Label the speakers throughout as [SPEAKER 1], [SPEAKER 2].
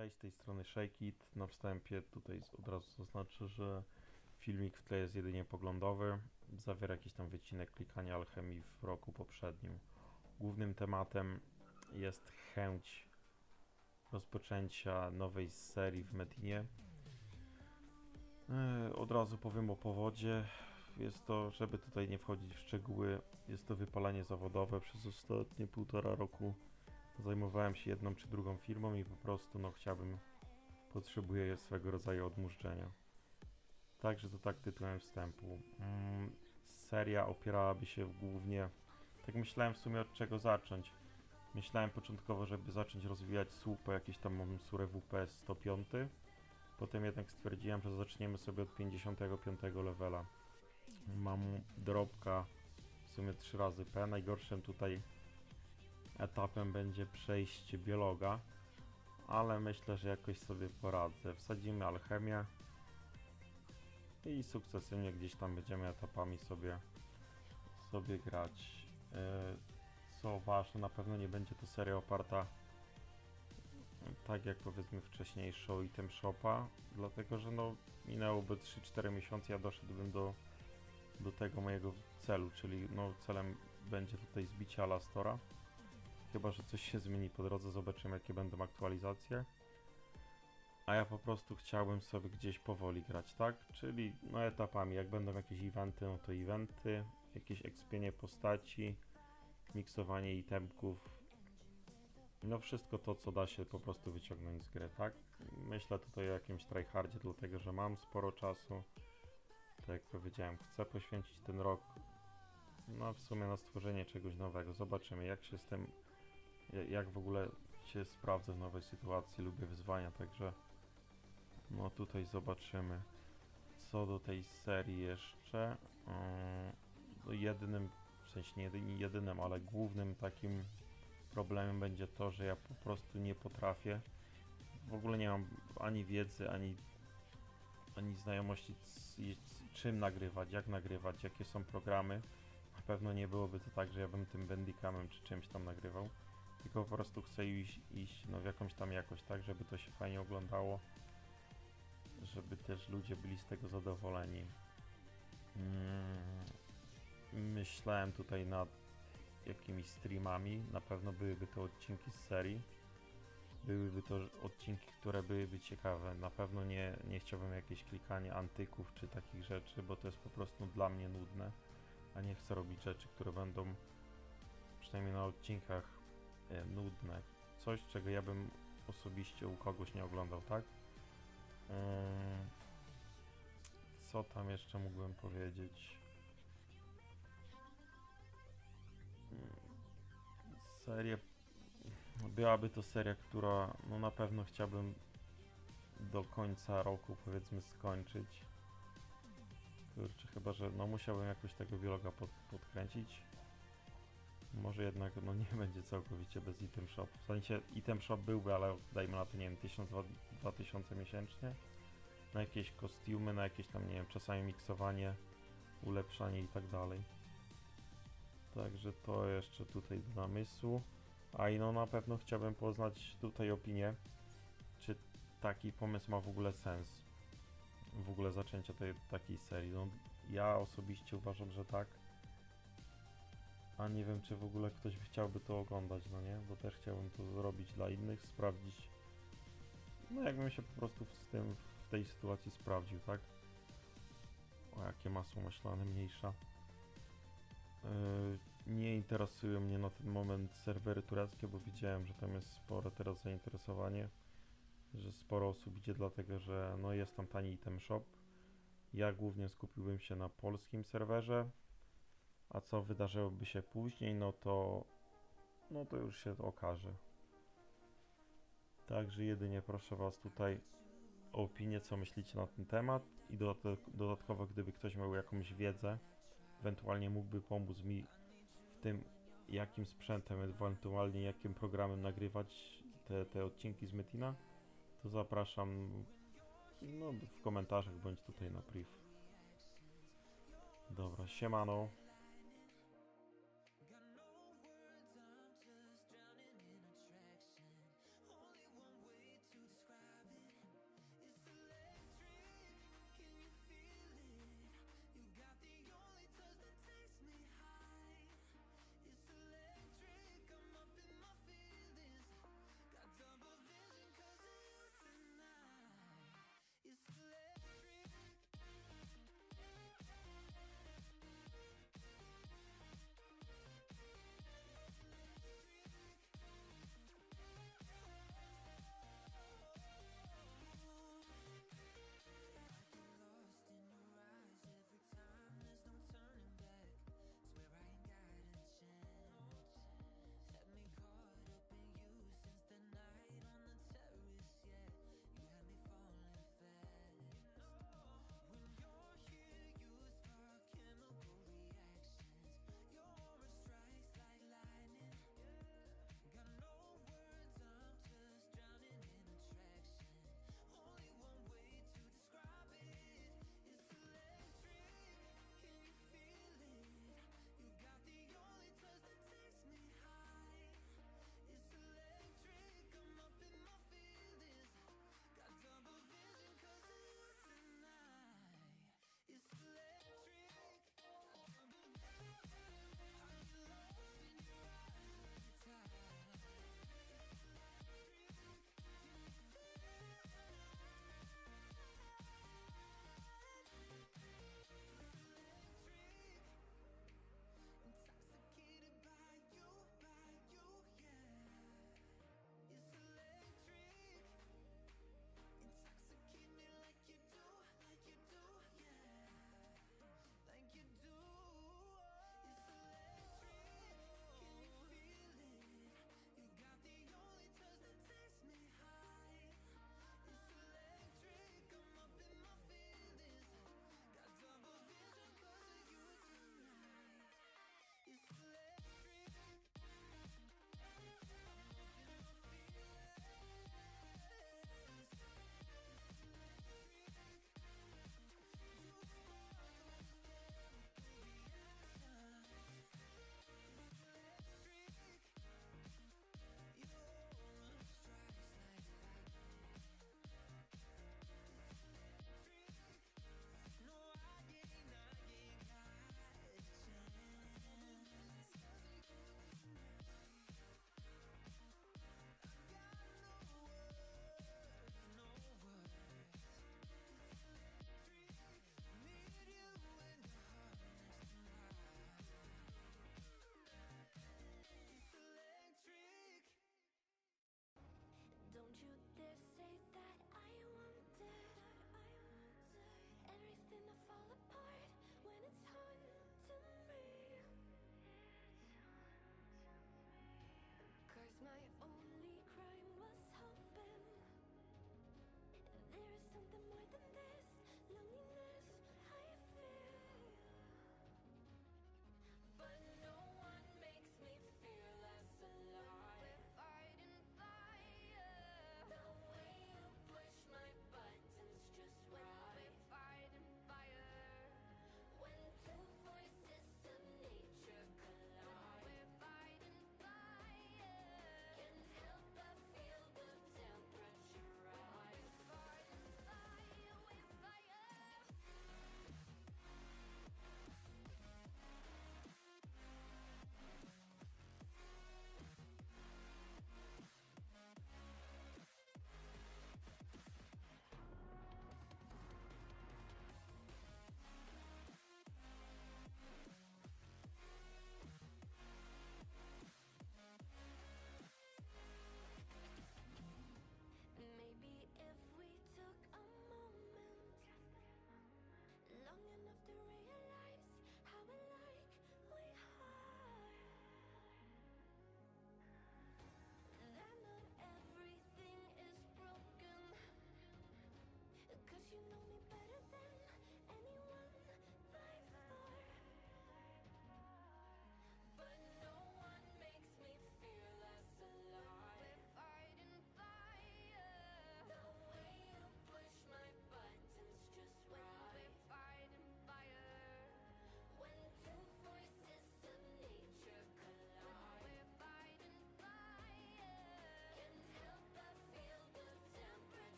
[SPEAKER 1] Cześć, z tej strony Shakeit. Na wstępie tutaj od razu zaznaczę, że filmik w tle jest jedynie poglądowy. Zawiera jakiś tam wycinek klikania alchemii w roku poprzednim. Głównym tematem jest chęć rozpoczęcia nowej serii w Medinie. E, Od razu powiem o powodzie. Jest to, żeby tutaj nie wchodzić w szczegóły, jest to wypalenie zawodowe. Przez ostatnie półtora roku zajmowałem się jedną czy drugą firmą i po prostu no chciałbym, potrzebuję swego rodzaju odmurzczenia. Także to tak tytułem wstępu. Mm, seria opierałaby się głównie, tak myślałem w sumie od czego zacząć. Myślałem początkowo, żeby zacząć rozwijać słupę, jakieś tam mam surę WP 105. Potem jednak stwierdziłem, że zaczniemy sobie od 55 levela. Mam dorobka w sumie 3 razy P. Najgorszym tutaj etapem będzie przejście biologa, ale myślę, że jakoś sobie poradzę. Wsadzimy alchemię i sukcesywnie gdzieś tam będziemy etapami sobie, sobie grać. E, Co ważne, na pewno nie będzie to seria oparta tak jak powiedzmy wcześniejszą item shopa, dlatego że no minęłoby 3-4 miesiące, ja doszedłbym do, do tego mojego celu, czyli no celem będzie tutaj zbicie Alastora. Chyba, że coś się zmieni po drodze, zobaczymy jakie będą aktualizacje. A ja po prostu chciałbym sobie gdzieś powoli grać, tak? Czyli no etapami, jak będą jakieś eventy, no to eventy, jakieś ekspienie postaci, miksowanie itemków, no wszystko to, co da się po prostu wyciągnąć z gry, tak? Myślę tutaj o jakimś tryhardzie, dlatego że mam sporo czasu. Tak jak powiedziałem, chcę poświęcić ten rok no w sumie na stworzenie czegoś nowego. Zobaczymy jak się z tym, jak w ogóle się sprawdzę w nowej sytuacji. Lubię wyzwania, także no tutaj zobaczymy. Co do tej serii jeszcze, no jedynym, w sensie nie jedynym, jedynym, ale głównym takim problemem będzie to, że ja po prostu nie potrafię. W ogóle nie mam ani wiedzy, ani, ani znajomości, czym nagrywać, jak nagrywać, jakie są programy. Na pewno nie byłoby to tak, że ja bym tym Bandicamem czy czymś tam nagrywał. Tylko po prostu chcę iść, iść no, w jakąś tam jakość, tak, żeby to się fajnie oglądało. Żeby też ludzie byli z tego zadowoleni. Mm, myślałem tutaj nad jakimiś streamami. Na pewno byłyby to odcinki z serii. Byłyby to odcinki, które byłyby ciekawe. Na pewno nie, nie chciałbym jakieś klikanie antyków czy takich rzeczy, bo to jest po prostu dla mnie nudne. A nie chcę robić rzeczy, które będą przynajmniej na odcinkach nudne. Coś, czego ja bym osobiście u kogoś nie oglądał, tak? Ym, co tam jeszcze mógłbym powiedzieć? serię. Byłaby to seria, która no na pewno chciałbym do końca roku powiedzmy skończyć. Kurczę, chyba że no musiałbym jakoś tego biologa pod, podkręcić. Może jednak no nie będzie całkowicie bez item shop. W sensie item shop byłby, ale dajmy na to nie wiem 1000-2000 miesięcznie. Na jakieś kostiumy, na jakieś tam nie wiem, czasami miksowanie, ulepszanie i tak dalej. Także to jeszcze tutaj do namysłu. A i no na pewno chciałbym poznać tutaj opinię, czy taki pomysł ma w ogóle sens. W ogóle zaczęcie tej takiej serii. No, ja osobiście uważam, że tak. A nie wiem, czy w ogóle ktoś by chciałby to oglądać, no nie? Bo też chciałbym to zrobić dla innych, sprawdzić. No jakbym się po prostu z tym w tej sytuacji sprawdził, tak? O jakie masło maślane mniejsza. Yy, nie interesują mnie na ten moment serwery tureckie, bo widziałem, że tam jest spore teraz zainteresowanie, że sporo osób idzie dlatego, że no jest tam tani item shop. Ja głównie skupiłbym się na polskim serwerze, a co wydarzyłoby się później, no to no to już się okaże. Także jedynie proszę Was tutaj o opinię, co myślicie na ten temat i dodatkowo, gdyby ktoś miał jakąś wiedzę, ewentualnie mógłby pomóc mi w tym, jakim sprzętem, ewentualnie jakim programem nagrywać te, te odcinki z Metina, to zapraszam no, w komentarzach bądź tutaj na priv. Dobra, siemano.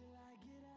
[SPEAKER 1] till I get out.